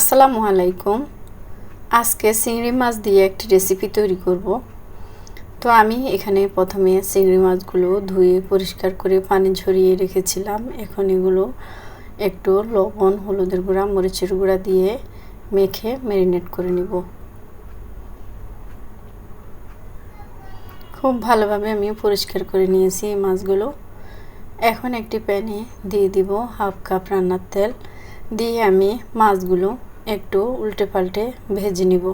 আসসালামু আলাইকুম। আজকে চিংড়ি মাছ দিয়ে একটি রেসিপি তৈরি করব। তো আমি এখানে প্রথমে চিংড়ি মাছগুলো ধুয়ে পরিষ্কার করে পানি ঝরিয়ে রেখেছিলাম। এখন এগুলো একটু লবণ, হলুদের গুঁড়া, মরিচের গুঁড়া দিয়ে মেখে ম্যারিনেট করে নিব। খুব ভালোভাবে আমি পরিষ্কার করে নিয়েছি এই মাছগুলো। এখন একটি প্যানে দিয়ে দিব হাফ কাপ রান্নার তেল। দিয়ে আমি মাছগুলো একটু উল্টে পাল্টে ভেজে নিব।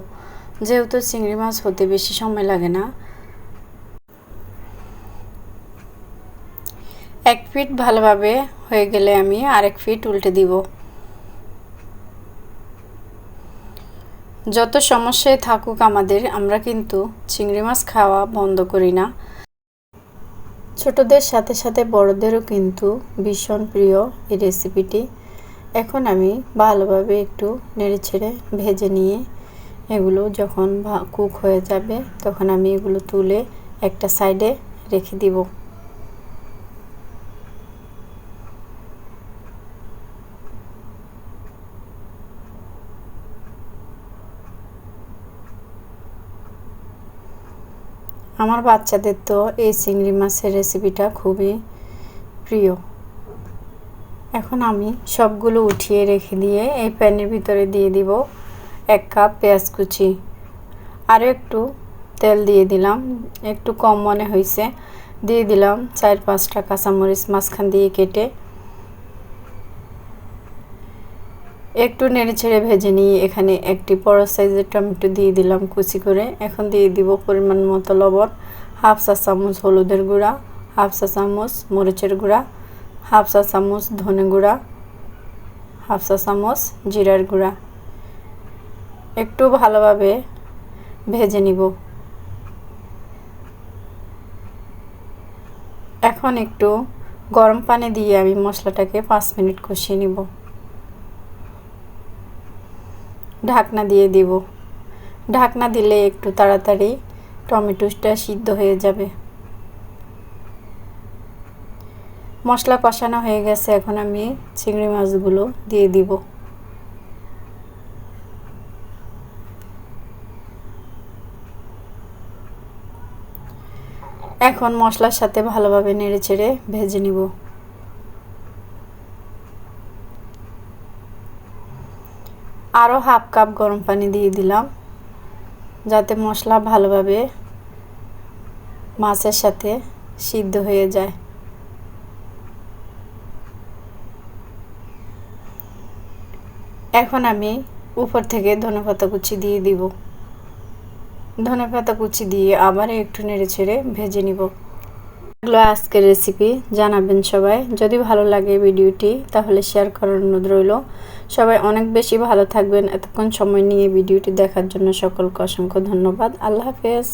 যেহেতু চিংড়ি মাছ হতে বেশি সময় লাগে না। এক ফিট ভালোভাবে হয়ে গেলে আমি আরেক ফিট উল্টে দিব। যত সমস্যায় থাকুক আমাদের, আমরা কিন্তু চিংড়ি মাছ খাওয়া বন্ধ করি না। ছোটদের সাথে সাথে বড়দেরও কিন্তু ভীষণ প্রিয় এই রেসিপিটি এখন আমি ভালোভাবে একটু নেড়ে ছেড়ে ভেজে নিয়ে এগুলো যখন কুক হয়ে যাবে তখন আমি এগুলো তুলে একটা সাইডে রেখে দিব। আমার বাচ্চাদের তো এই চিংড়ি মাছের রেসিপিটা খুবই প্রিয়। এখন আমি সবগুলো উঠিয়ে রেখে দিয়ে এই প্যানের ভিতরে দিয়ে দিব এক কাপ পেঁয়াজ কুচি। আরও একটু তেল দিয়ে দিলাম, একটু কম মনে হয়েছে দিয়ে দিলাম চার পাঁচটা কাঁচামরিচ মাঝখান দিয়ে কেটে। একটু নেড়ে ছেড়ে ভেজে নিয়ে এখানে একটি বড় সাইজের টমেটো দিয়ে দিলাম কুচি করে। এখন দিয়ে দিব পরিমাণ মতো লবণ, হাফ চা চামচ হলুদের গুঁড়া, হাফ চা চামচ মরিচের গুঁড়া হাফ চা চামচ ধনে গুঁড়া হাফ চা চামচ জিরার গুঁড়া। একটু ভালোভাবে ভেজে নিব। এখন একটু গরম পানি দিয়ে আমি মশলাটাকে পাঁচ মিনিট কষিয়ে নিব। ঢাকনা দিয়ে দিব। ঢাকনা দিলে একটু তাড়াতাড়ি টমেটোটা সিদ্ধ হয়ে যাবে। মশলা কষানো হয়ে গেছে, এখন আমি চিংড়ি মাছগুলো দিয়ে দিব। এখন মশলার সাথে ভালোভাবে নেড়ে চেড়ে ভেজে নিব। আরও হাফ কাপ গরম পানি দিয়ে দিলাম, যাতে মশলা ভালোভাবে মাছের সাথে সিদ্ধ হয়ে যায়। এখন আমি উপর থেকে ধনে পাতা কুচি দিয়ে দিব। ধনে পাতা কুচি দিয়ে আবার একটু নেড়ে ছেড়ে ভেজে নিব। এগুলো আজকের রেসিপি জানাবেন সবাই। যদি ভালো লাগে ভিডিওটি, তাহলে শেয়ার করার অনুরোধ রইল। সবাই অনেক বেশি ভালো থাকবেন। এতক্ষণ সময় নিয়ে ভিডিওটি দেখার জন্য সকলকে অসংখ্য ধন্যবাদ। আল্লাহ হাফেজ।